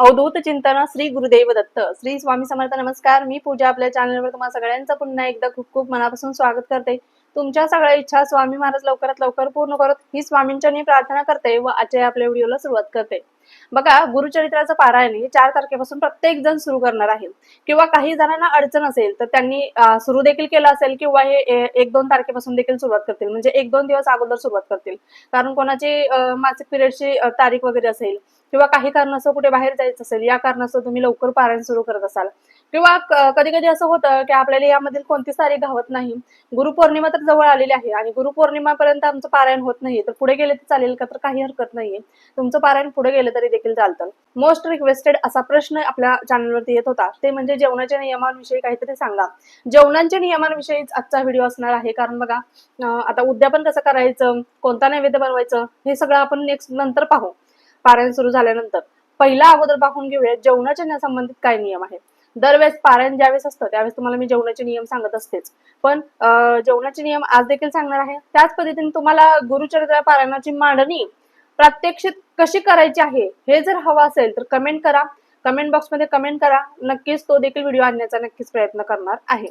अवधूत चिंतन श्री गुरुदेव दत्त. श्री स्वामी समर्थ नमस्कार. मी पूजा आपल्या चॅनलवर तुम्हाला सगळ्यांचं पुन्हा एकदा खूप खूप मनापासून स्वागत करते. तुमच्या सगळ्या इच्छा स्वामी महाराज लवकरात लवकर पूर्ण करत ही स्वामींच्या मी प्रार्थना करते व आजच्या आपल्या व्हिडिओला सुरुवात करते. बघा गुरुचरित्राचं पारायण हे चार तारखेपासून प्रत्येक जण सुरू करणार आहे किंवा काही जणांना अडचण असेल तर त्यांनी सुरू देखील केलं असेल किंवा हे एक दोन तारखेपासून देखील सुरुवात करतील. म्हणजे एक दोन दिवस अगोदर सुरुवात करतील. कारण कोणाची मासिक पिरियडची तारीख वगैरे असेल किंवा काही कारणास्तव कुठे बाहेर जायचं असेल या कारणास्तव तुम्ही लवकर पारायण सुरू करत असाल. किंवा कधी कधी असं होतं की आपल्याला यामधील कोणतीच तारीख घावत नाही. गुरुपौर्णिमा तर जवळ आलेली आहे आणि गुरुपौर्णिमापर्यंत आमचं पारायण होत नाही तर पुढे गेले तर चालेल का? तर काही हरकत नाहीये. तुमचं पारायण पुढे गेलं तरी देखील चालतं. मोस्ट रिक्वेस्टेड असा प्रश्न आपल्या चॅनलवरती येत होता. ते म्हणजे जेवणाच्या नियमांविषयी काहीतरी सांगा. जेवणाच्या नियमांविषयीच आजचा व्हिडिओ असणार आहे. कारण बघा आता उद्यापन कसं करायचं? कोणता नैवेद्य बनवायचं? हे सगळं आपण नेक्स्ट नंतर पाहू. पारायण सुरू झाल्यानंतर पहिला अगोदर पाहून घेऊया जेवणाच्या संबंधित काय नियम आहेत. दरवेळेस पारायण ज्यावेळेस असतं त्यावेळेस तुम्हाला मी जेवणाचे नियम सांगत असतेच. पण जेवणाचे नियम आज देखील सांगणार आहे. त्याच पद्धतीने तुम्हाला गुरुचरित्र पारायणाची मांडणी प्रात्यक्षित कशी करायची आहे हे जर हवं असेल तर कमेंट करा. कमेंट बॉक्समध्ये कमेंट करा. नक्कीच तो देखील व्हिडिओ आणण्याचा नक्कीच प्रयत्न करणार आहे.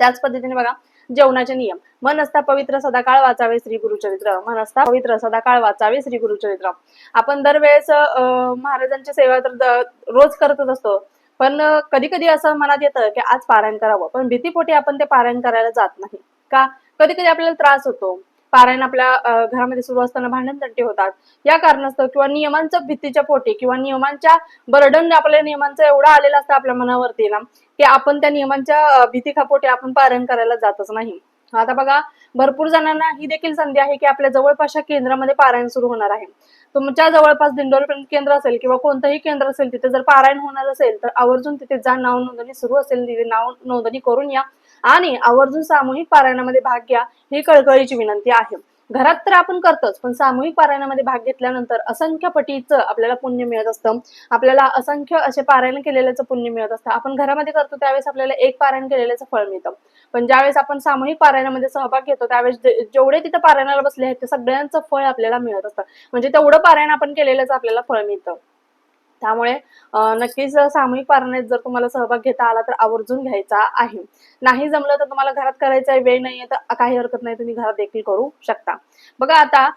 त्याच पद्धतीने बघा जेवणाचे नियम. मन असता पवित्र सदाकाळ वाचावे श्री गुरुचरित्र. मन असता पवित्र सदाकाळ वाचावे श्री गुरुचरित्र. आपण दरवेळेस अं, महाराजांची सेवा तर रोज करतच असतो. पण कधी कधी असं मनात येतं की आज पारायण करावं. पण भीतीपोटी आपण ते पारायण करायला जात नाही. का? कधी कधी आपल्याला त्रास होतो. पारायण आपल्या घरामध्ये सुरू असताना भांडण तंटे होतात. या कारणास्तव किंवा नियमांच्या भीतीच्या पोटी किंवा नियमांच्या बर्डन आपल्या नियमांचं एवढा आलेला असतं आपल्या मनावरती ना की आपण त्या नियमांच्या अं, भीतीखापोटी आपण पारायण करायला जातच नाही. आता बघा भरपूर जणांना ही देखील संधी आहे की आपल्या जवळपासच्या केंद्रामध्ये पारायण सुरू होणार आहे. तुमच्या जवळपास दिंडोल केंद्र असेल किंवा कोणतंही केंद्र असेल तिथे जर पारायण होणार असेल तर आवर्जून तिथे जा नाव नोंदणी सुरू असेल तिथे नाव नोंदणी करून या. आणि आवर्जून सामूहिक पारायणामध्ये भाग घ्या ही कळकळीची विनंती आहे. घरात तर आपण करतोच पण सामूहिक पारायणामध्ये भाग घेतल्यानंतर असंख्य पटीचं आपल्याला पुण्य मिळत असतं. आपल्याला असंख्य असे पारायण केलेल्याचं पुण्य मिळत असतं. आपण घरामध्ये करतो त्यावेळेस आपल्याला एक पारायण केलेल्याचं फळ मिळतं. पण ज्यावेळेस आपण सामूहिक पारायणामध्ये सहभाग घेतो त्यावेळेस जेवढे तिथं पारायणाला बसले आहेत ते सगळ्यांचं फळ आपल्याला मिळत असतं. म्हणजे तेवढं पारायण आपण केलेलंच आपल्याला फळ मिळतं. त्यामुळे नक्कीच सामूहिक पारायणात जर तुम्हाला सहभाग घेता आला तर आवर्जून घ्यायचा आहे. नाही जमलं तर तुम्हाला घरात करायचा आहे, वेळ नाहीये तर काही हरकत नाही तुम्ही घरात देखील करू शकता. बघा आता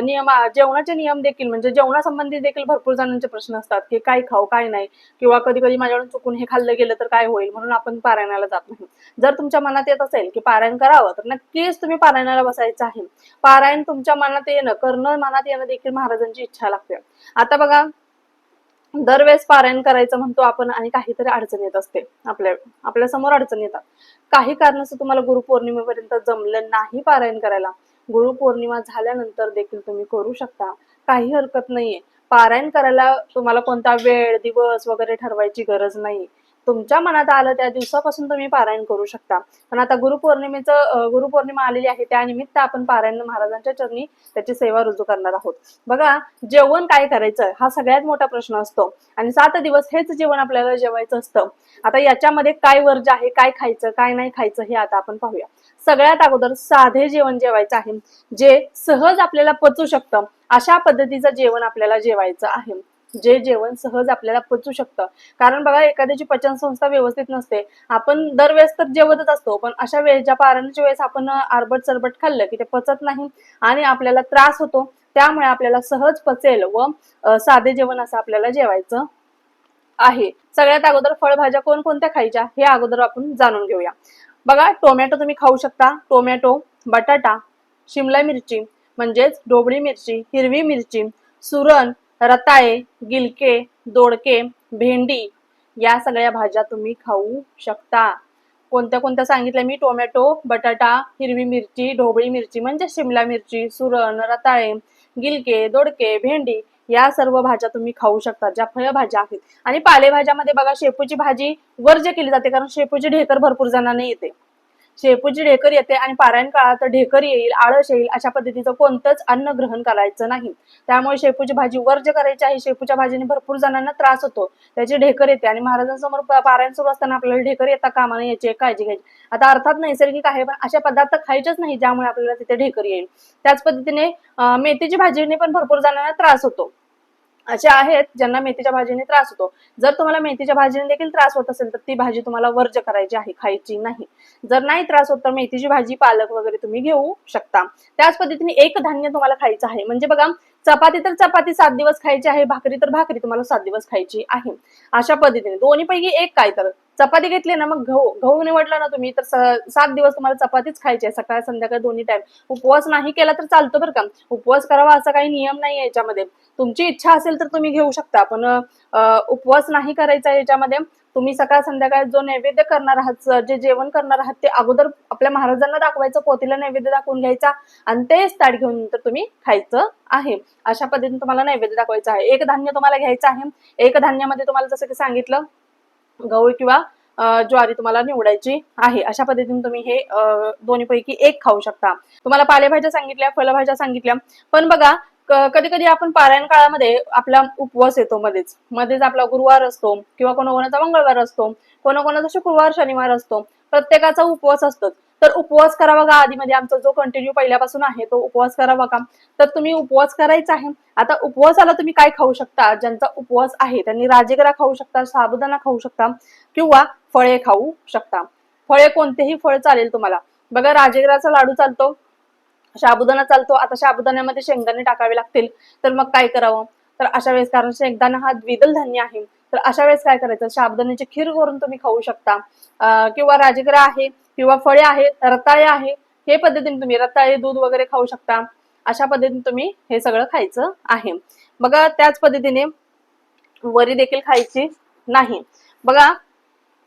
नियम जेवणाचे नियम देखील म्हणजे जेवणासंबंधी देखील भरपूर जणांचे प्रश्न असतात की काय खाऊ काय नाही किंवा कधी कधी माझ्याकडून चुकून हे खाल्लं गेलं तर काय होईल म्हणून आपण पारायणाला जात नाही. जर तुमच्या मनात येत असेल की पारायण करावं तर नक्कीच तुम्ही पारायणाला बसायचं आहे. पारायण तुमच्या मनात येणं करणं मनात येणं देखील महाराजांची इच्छा लागते. आता बघा दरवेळेस पारायण करायचं म्हणतो आपण आणि काहीतरी अडचण येत असते आपल्या आपल्यासमोर अडचण येतात. काही कारणास्तव तुम्हाला गुरुपौर्णिमेपर्यंत जमलं नाही पारायण करायला. गुरुपौर्णिमा झाल्यानंतर देखील तुम्ही करू शकता. काही हरकत नाहीये. पारायण करायला तुम्हाला कोणता वेळ दिवस वगैरे ठरवायची गरज नाही तुमच्या मनात आलं त्या दिवसापासून तुम्ही पारायण करू शकता. पण आता गुरुपौर्णिमेचं गुरुपौर्णिमा आलेली आहे त्यानिमित्त आपण पारायण महाराजांच्या चरणी त्याची सेवा रुजू करणार आहोत. बघा जेवण काय करायचं? हा सगळ्यात मोठा प्रश्न असतो. आणि सात दिवस हेच जेवण आपल्याला जेवायचं असतं. आता याच्यामध्ये काय वर्ज आहे काय खायचं काय नाही खायचं हे आता आपण पाहूया. सगळ्यात अगोदर साधे जेवण जेवायचं आहे जे सहज आपल्याला पचू शकतं. अशा पद्धतीचं जेवण आपल्याला जेवायचं आहे. जे जेवण सहज आपल्याला पचू शकतं. कारण बघा एखाद्याची पचन संस्था व्यवस्थित नसते. आपण दरवेळेस तर जेवतच असतो पण अशा वेळेस ज्या पारणाच्या वेळेस आपण आरबट सरबट खाल्लं की ते पचत नाही आणि आपल्याला त्रास होतो त्यामुळे आपल्याला सहज पचेल व साधे जेवण असं आपल्याला जेवायचं आहे. सगळ्यात अगोदर फळभाज्या कोणकोणत्या खायच्या हे अगोदर आपण जाणून घेऊया. बघा टोमॅटो तुम्ही खाऊ शकता. टोमॅटो बटाटा शिमला मिरची म्हणजेच ढोबळी मिरची हिरवी मिरची सुरण रताळे गिलके दोडके भेंडी या सगळ्या भाज्या तुम्ही खाऊ शकता. कोणत्या कोणत्या सांगितल्या मी? टोमॅटो बटाटा हिरवी मिरची ढोबळी मिरची म्हणजे शिमला मिरची सुरण रताळे गिलके दोडके भेंडी या सर्व भाज्या तुम्ही खाऊ शकता ज्या फळभाज्या आहेत. आणि पालेभाज्यामध्ये बघा शेपूची भाजी वर्ज केली जाते कारण शेपूची ढेकर भरपूर जणांना येते. शेपूची ढेकर येते आणि पारायण काळात ढेकर येईल आळस येईल अशा पद्धतीचं कोणतंच अन्न ग्रहण करायचं नाही. त्यामुळे शेपूची भाजी वर्ज करायची आहे. शेपूच्या भाजीने भरपूर जणांना त्रास होतो. त्याची ढेकर येते आणि महाराजांसमोर पारायण सुरू असताना आपल्याला ढेकर येता कामा नये याची काळजी घ्यायची. आता अर्थात नैसर्गिक आहे पण अशा पदार्थ खायचेच नाही ज्यामुळे आपल्याला तिथे ढेकर येईल. त्याच पद्धतीने मेथीची भाजीने पण भरपूर जणांना त्रास होतो. असे आहेत ज्यांना मेथीच्या भाजीने त्रास होतो. जर तुम्हाला मेथीच्या भाजीने देखील त्रास होत असेल तर ती भाजी तुम्हाला वर्ज करायची आहे खायची नाही. जर नाही त्रास होत तर मेथीची भाजी पालक वगैरे तुम्ही घेऊ शकता. त्याच पद्धतीने एक धान्य तुम्हाला खायचं आहे. म्हणजे बघा चपाती तर चपाती सात दिवस खायची आहे भाकरी तर भाकरी तुम्हाला सात दिवस खायची आहे. अशा पद्धतीने. दोन्हीपैकी एक काय तर. चपाती घेतली ना मग गहू गहू निवडला ना तुम्ही तर सात दिवस तुम्हाला चपातीच खायची आहे. सकाळ संध्याकाळ दोन्ही टाइम उपवास नाही केला तर चालतो बरं का. उपवास करावा असा काही नियम नाही याच्यामध्ये. तुमची इच्छा असेल तर तुम्ही घेऊ शकता पण उपवास नाही करायचा याच्यामध्ये. तुम्ही सकाळ संध्याकाळ जो नैवेद्य करणार आहात जे जेवण करणार आहात ते अगोदर आपल्या महाराजांना दाखवायचं पोतीला नैवेद्य दाखवून घ्यायचा आणि तेच ताट घेऊन नंतर तुम्ही खायचं आहे. अशा पद्धतीने तुम्हाला नैवेद्य दाखवायचं आहे. एक धान्य तुम्हाला घ्यायचं आहे. एक धान्यामध्ये तुम्हाला जसं की सांगितलं गहू किंवा ज्वारी तुम्हाला निवडायची आहे. अशा पद्धतीने तुम्ही हे दोन्ही दोन्हीपैकी एक खाऊ शकता. तुम्हाला पालेभाज्या सांगितल्या फळभाज्या सांगितल्या. पण बघा कधी कधी आपण पारायण काळामध्ये आपला उपवास येतो मध्येच. मध्येच आपला गुरुवार असतो किंवा कोणाकोणाचा मंगळवार असतो कोणाकोणाचा शुक्रवार शनिवार असतो. प्रत्येकाचा उपवास असतो तर उपवास करावा का आधीमध्ये? आमचा जो कंटिन्यू पहिल्यापासून आहे तो उपवास करावा का? तर तुम्ही उपवास करायचा आहे. आता उपवासाला तुम्ही काय खाऊ शकता? ज्यांचा उपवास आहे त्यांनी राजेगरा खाऊ शकता साबुदाणा खाऊ शकता किंवा फळे खाऊ शकता. फळे कोणतेही फळ चालेल तुम्हाला. बघा राजेगराचा लाडू चालतो. साबुदाणा चालतो. आता साबुदाण्यामध्ये शेंगदाणे टाकावे लागतील. तर मग काय करावं? तर अशा वेळेस कारण शेंगदाणा हा द्विदल धान्य आहे. तर अशा वेळेस काय करायचं? साबुदाण्याची खीर करून तुम्ही खाऊ शकता. किंवा राजगिरा आहे किंवा फळे आहे रताळे आहे हे पद्धतीने तुम्ही रताळे दूध वगैरे खाऊ शकता. अशा पद्धतीने तुम्ही हे सगळं खायचं आहे. बघा त्याच पद्धतीने वरी देखील खायची नाही. बघा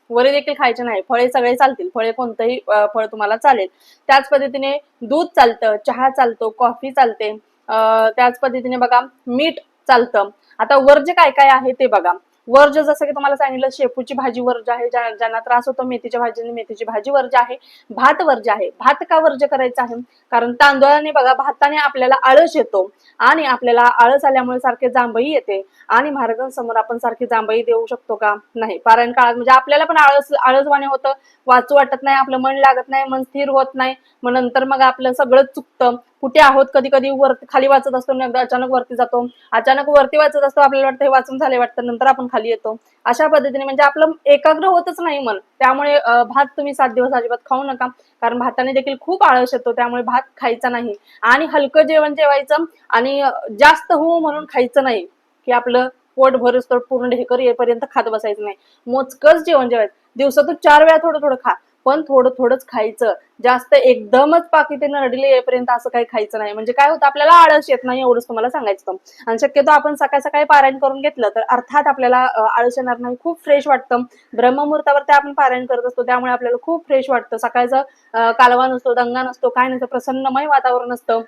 वरे देखील खायचे नाही. फळे सगळे चालतील. फळे कोणतंही फळ तुम्हाला चालेल. त्याच पद्धतीने दूध चालतं चहा चालतो कॉफी चालते. त्याच पद्धतीने बघा मीठ चालतं. आता वर्ज काय काय आहे ते बघा. वर्ज जसं की तुम्हाला सांगितलं शेपूची भाजी वर्ज आहे ज्यांना त्रास होतो मेथीच्या भाजीने मेथीची भाजी वर्ज आहे भात वर्ज आहे भात का वर्ज करायचा आहे? कारण तांदळाने बघा भाताने आपल्याला आळस येतो आणि आपल्याला आळस आल्यामुळे सारखे जांभई येते. आणि महाराजांसमोर आपण सारखी जांभई देऊ शकतो का? नाही. पारायण काळात म्हणजे आपल्याला पण आळस आळसवाने होतं. वाचू वाटत नाही आपलं मन लागत नाही मन स्थिर होत नाही. मग नंतर मग आपलं सगळं चुकतं. कुठे आहोत? कधी कधी वर खाली वाचत असतो एकदा अचानक वरती जातो. अचानक वरती वाचत असतो आपल्याला वाटतं हे वाचून झाले वाटतं नंतर आपण खाली येतो. अशा पद्धतीने म्हणजे आपलं एकाग्र होतच नाही मन. त्यामुळे भात तुम्ही सात दिवस अजिबात खाऊ नका. कारण भाताने देखील खूप आळस येतो त्यामुळे भात खायचा नाही. आणि हलकं जेवण जेवायचं आणि जास्त होऊ म्हणून खायचं नाही. की आपलं पोट भरस तर पूर्ण ढेकर येईपर्यंत खात बसायचं नाही. मोजकच जेवण जेवायचं. दिवसातून चार वेळा थोडं थोडं खा. पण थोडं थोडंच खायचं. जास्त एकदमच पाकिटे नरडीले येईपर्यंत असं काही खायचं नाही. म्हणजे काय होतं आपल्याला आळस येत नाही एवढंच तुम्हाला सांगायचं आणि शक्यतो आपण सकाळ सकाळी पारायण करून घेतलं तर अर्थात आपल्याला आळस येणार नाही. खूप फ्रेश वाटतं. ब्रह्ममुहूर्तावरती आपण पारायण करत असतो त्यामुळे आपल्याला खूप फ्रेश वाटतं. सकाळचं कालवा नसतो दंगा नसतो काय नसतं प्रसन्नमय वातावरण असतं.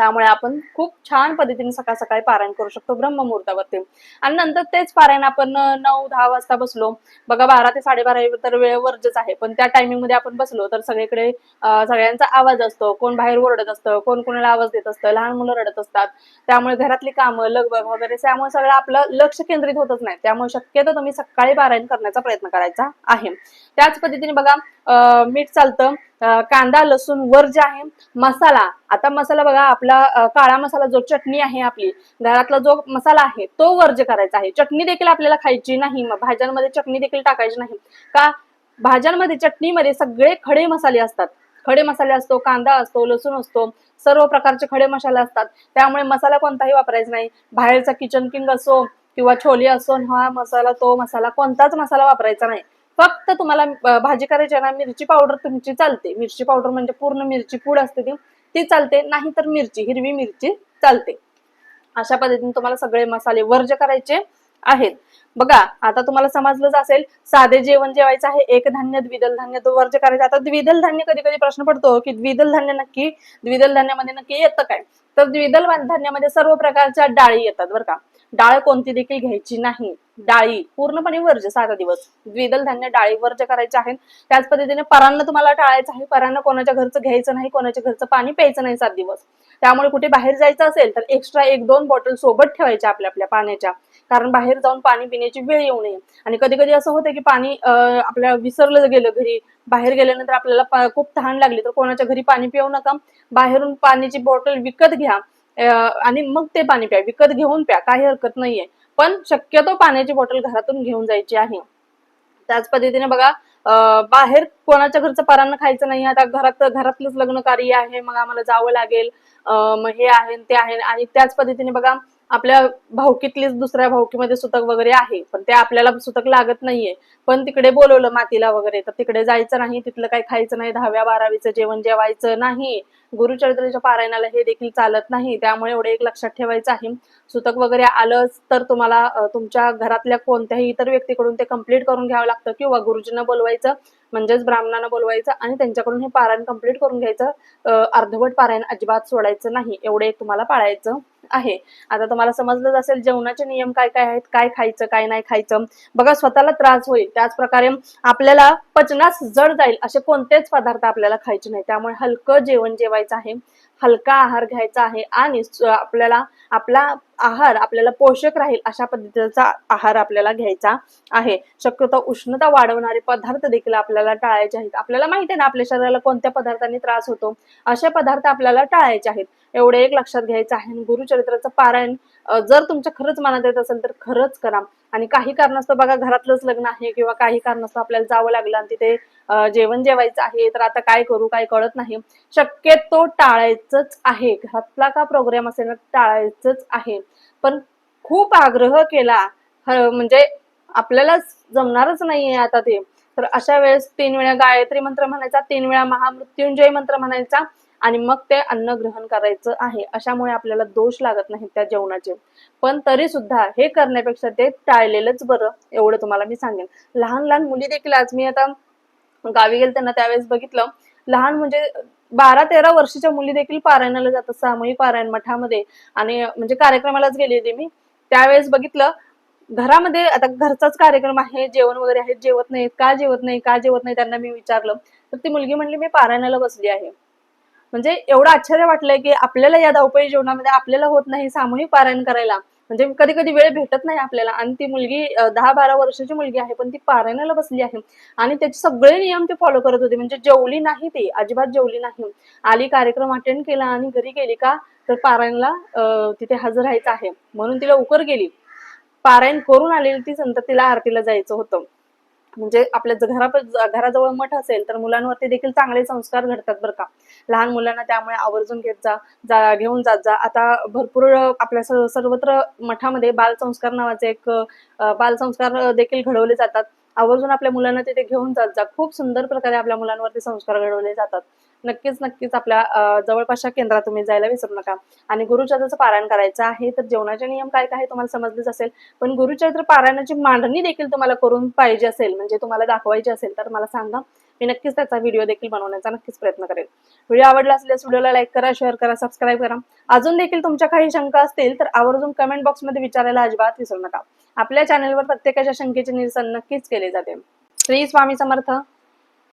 त्यामुळे आपण खूप छान पद्धतीने सकाळ सकाळी पारायण करू शकतो ब्रह्ममुहूर्तावरती. आणि नंतर तेच पारायण आपण नऊ दहा वाजता बसलो. बघा बारा ते साडेबारा तर वेळ वर्जच आहे. पण त्या टायमिंगमध्ये आपण बसलो तर सगळीकडे सगळ्यांचा आवाज असतो. कोण बाहेर ओरडत असतं कोण कोणाला आवाज देत असतं लहान मुलं रडत असतात. त्यामुळे घरातली कामं लगबग वगैरे त्यामुळे सगळं आपलं लक्ष केंद्रित होतच नाही. त्यामुळे शक्यतो तुम्ही सकाळी पारायण करण्याचा प्रयत्न करायचा आहे. त्याच पद्धतीने बघा मीठ चालतं. कांदा लसूण वर्ज आहे मसाला. आता मसाला बघा आपला काळा मसाला जो चटणी आहे आपली घरातला जो मसाला आहे तो वर्ज करायचा आहे. चटणी देखील आपल्याला खायची नाही भाज्यांमध्ये चटणी देखील टाकायची नाही. का? भाज्यांमध्ये चटणीमध्ये सगळे खडे मसाले असतात. खडे मसाले असतो कांदा असतो लसूण असतो सर्व प्रकारचे खडे मसाले असतात. त्यामुळे मसाला कोणताही वापरायचा नाही. बाहेरचा किचन किंग असो किंवा छोले असो हा मसाला तो मसाला कोणताच मसाला वापरायचा नाही. फक्त तुम्हाला भाजी करायची आहे ना मिरची पावडर तुमची चालते. मिरची पावडर म्हणजे पूर्ण मिरची पूड असते ती. ती चालते नाही तर मिरची हिरवी मिरची चालते. अशा पद्धतीने तुम्हाला सगळे मसाले वर्ज करायचे आहेत. बघा आता तुम्हाला समजलंच असेल साधे जेवण जेवायचं आहे एक धान्य द्विदल धान्य तो वर्ज करायचं. आता द्विदल धान्य कधी कधी प्रश्न पडतो की द्विदल धान्य नक्की द्विदल धान्यामध्ये नक्की येतं काय? तर द्विदल धान्यामध्ये सर्व प्रकारच्या डाळी येतात बरं का. डाळ कोणती देखील घ्यायची नाही. डाळी पूर्णपणे वर्ज सात दिवस. द्विदल धान्य डाळी वर्ज करायचे आहेत. त्याच पद्धतीने परांना तुम्हाला टाळायचं आहे. परांना कोणाच्या घरचं घ्यायचं नाही कोणाच्या घरचं पाणी प्यायचं नाही सात दिवस. त्यामुळे कुठे बाहेर जायचं असेल तर एक्स्ट्रा एक दोन बॉटल सोबत ठेवायच्या आपल्या आपल्या पाण्याच्या. कारण बाहेर जाऊन पाणी पिण्याची वेळ येऊ नये. आणि कधी कधी असं होतं की पाणी आपल्या विसरलं गेलं घरी बाहेर गेल्यानंतर आपल्याला खूप तहान लागली तर कोणाच्या घरी पाणी पिऊ नका. बाहेरून पाण्याची बॉटल विकत घ्या. आणि मग ते पाणी प्या. विकत घेऊन प्या. काही हरकत नाहीये. पण शक्यतो पाण्याची बॉटल घरातून घेऊन जायची आहे. त्याच पद्धतीने बघा बाहेर कोणाच्या घरचं परांना खायचं नाही. आता घरात घरातलंच लग्न कार्य आहे. मग आम्हाला जावं लागेल. मग हे आहे ते आहे. आणि त्याच पद्धतीने बघा आपल्या भाऊकीतलीच दुसऱ्या भाऊकीमध्ये सुतक वगैरे आहे. पण ते आपल्याला सुतक लागत नाहीये. पण तिकडे बोलवलं मातीला वगैरे. तर तिकडे जायचं नाही. तिथलं काही खायचं नाही. दहाव्या बारावीचं जेवण जेवायचं नाही. गुरुचरित्राच्या पारायणाला हे देखील चालत नाही. त्यामुळे एवढे एक लक्षात ठेवायचं आहे. सुतक वगैरे आलंच तर तुम्हाला तुमच्या घरातल्या कोणत्याही इतर व्यक्तीकडून ते कंप्लीट करून घ्यावं लागतं किंवा गुरुजींना बोलवायचं म्हणजेच ब्राह्मणांना बोलवायचं आणि त्यांच्याकडून हे पारायण कंप्लीट करून घ्यायचं. अर्धवट पारायण अजिबात सोडायचं नाही. एवढे एक तुम्हाला पाळायचं आहे. आता तुम्हाला समजलंच असेल जेवणाचे नियम काय काय आहेत काय खायचं काय नाही खायचं. बघा स्वतःला त्रास होईल. त्याच प्रकारे आपल्याला पचनास जड जाईल असे कोणतेच पदार्थ आपल्याला खायचे नाही. त्यामुळे हलकं जेवण जेवायचं आहे. हलका आहार घ्यायचा आहे आणि आपल्याला आपला आहार आपल्याला पोषक राहील अशा पद्धतीचा आहार आपल्याला घ्यायचा आहे. शक्यतो उष्णता वाढवणारे पदार्थ देखील आपल्याला टाळायचे आहेत. आपल्याला माहिती आहे ना आपल्या शरीराला कोणत्या पदार्थांनी त्रास होतो? असे पदार्थ आपल्याला टाळायचे आहेत. एवढे एक लक्षात घ्यायचं आहे. गुरुचरित्राचं पारायण जर तुमच्या खरंच मनात येत असेल तर खरंच करा. आणि काही कारणास्तव बघा घरातलंच लग्न आहे किंवा काही कारणास्तव आपल्याला जावं लागलं आणि तिथे जेवण जेवायचं आहे तर आता काय करू काय कळत नाही. शक्यतो टाळायचंच आहे. घरातला का प्रोग्राम असेल ना टाळायचंच आहे. पण खूप आग्रह केला. म्हणजे आपल्याला जमणारच नाहीये आता ते. तर अशा वेळेस तीन वेळा गायत्री मंत्र म्हणायचा तीन वेळा महामृत्युंजय मंत्र म्हणायचा. आणि मग ते अन्न ग्रहण करायचं आहे. अशामुळे आपल्याला दोष लागत नाही त्या जेवणाचे. पण तरी सुद्धा हे करण्यापेक्षा ते टाळलेलंच बरं एवढं तुम्हाला मी सांगेन. लहान लहान मुली देखील आज मी आता गावी गेले त्यांना त्यावेळेस बघितलं. लहान म्हणजे बारा तेरा वर्षाच्या मुली देखील पारायणाला जातात सामूहिक पारायण मठामध्ये. आणि म्हणजे कार्यक्रमालाच गेली होती मी. त्यावेळेस बघितलं घरामध्ये आता घरचाच कार्यक्रम आहे जेवण वगैरे आहे जेवत नाहीत का जेवत नाही का जेवत नाही त्यांना मी विचारलं. तर ती मुलगी म्हणली मी पारायणाला बसली आहे. म्हणजे एवढं आश्चर्य वाटलंय की आपल्याला या धावपळी जीवनामध्ये आपल्याला होत नाही सामूहिक पारायण करायला. म्हणजे कधी कधी वेळ भेटत नाही आपल्याला. आणि ती मुलगी दहा बारा वर्षाची मुलगी आहे पण ती पारायणाला बसली आहे. आणि त्याचे सगळे नियम ते फॉलो करत होते. म्हणजे जेवली नाही ती अजिबात जेवली नाही. आली कार्यक्रम अटेंड केला आणि घरी गेली का तर पारायणला तिथे हजर राहायचं आहे. म्हणून तिला उकर गेली. पारायण करून आलेली ती संत तिला आरतीला जायचं होतं. म्हणजे आपल्या घरा घराजवळ मठ असेल तर मुलांवरती देखील चांगले संस्कार घडतात बरं का. लहान मुलांना त्यामुळे आवर्जून घेत जा जा घेऊन जात जा. आता भरपूर आपल्या सर्वत्र मठामध्ये बालसंस्कार नावाचे एक बालसंस्कार देखील घडवले जातात. आवर्जून आपल्या मुलांना तिथे घेऊन जात जा. खूप सुंदर प्रकारे आपल्या मुलांवरती संस्कार घडवले जातात. नक्कीच नक्कीच आपल्या जवळपासच्या केंद्रात तुम्ही जायला विसरू नका. आणि गुरुचरित्राचं पारायण करायचं आहे तर जेवणाचे नियम काय काय तुम्हाला समजलेच असेल. पण गुरुचरित्र पारायणाची मांडणी देखील तुम्हाला करून पाहिजे असेल म्हणजे तुम्हाला दाखवायची असेल तर मला सांगा. मी नक्कीच त्याचा व्हिडिओ देखील बनवण्याचा नक्कीच प्रयत्न करेन व्हिडिओ आवडला असल्यास व्हिडिओला लाईक करा शेअर करा सबस्क्राईब करा. अजून देखील तुमच्या काही शंका असतील तर आवर्जून कमेंट बॉक्समध्ये विचारायला अजिबात विसरू नका. आपल्या चॅनलवर प्रत्येकाच्या शंकेचे निरसन नक्कीच केले जाते. श्री स्वामी समर्थ.